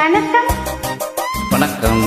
வணக்கம். வணக்கம்.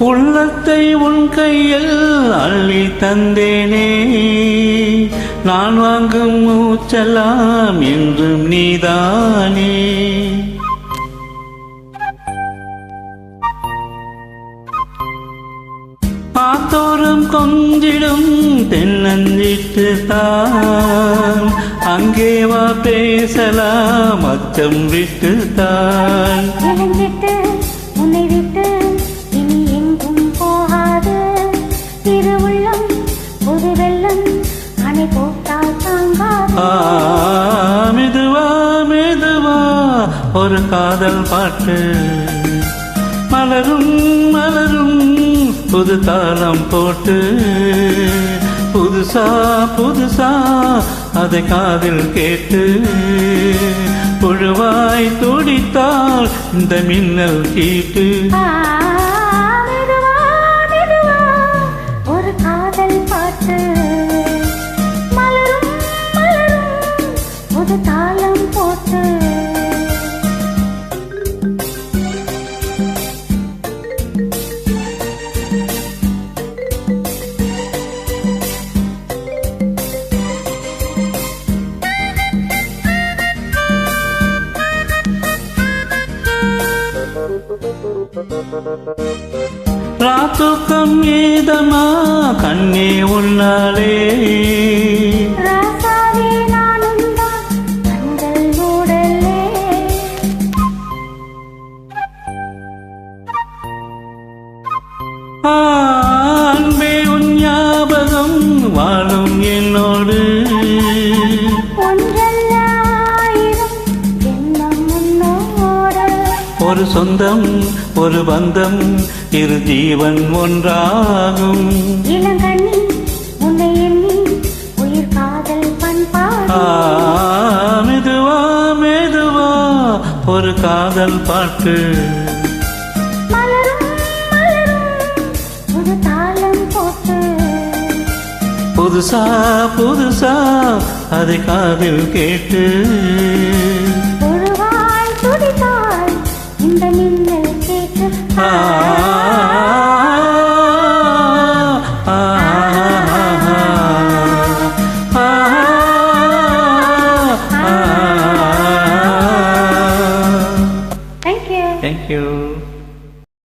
உள்ளத்தை உன் கையில் அள்ளி தந்தேனே. நான் வாங்கும் மூச்செல்லாம் என்றும் நீதானே. ஆத்தோறும் கொஞ்சிடும் தென்னஞ்சிட்டு தான். அங்கே வா பேசலாம் அச்சம் விட்டு தான் மெதுவா மெதுவா ஒரு காதல் பாட்டு. மலரும் மலரும் புது தாளம் போட்டு. புதுசா புதுசா அதை காதில் கேட்டு. புழுவாய் துடித்தால் இந்த மின்னல் கீட்டு. மலரும் புது தாளம் போட்டு. ராத்துக்கம் ஏதமா கண்ணே உன்னாலே ஒரு சொந்தம் ஒரு பந்தம் இரு ஜீவன் ஒன்றாகும். மெதுவா மெதுவா ஒரு காதல் போட்டு. புதுசா புதுசா அதை காதில் கேட்டு. கேட்டு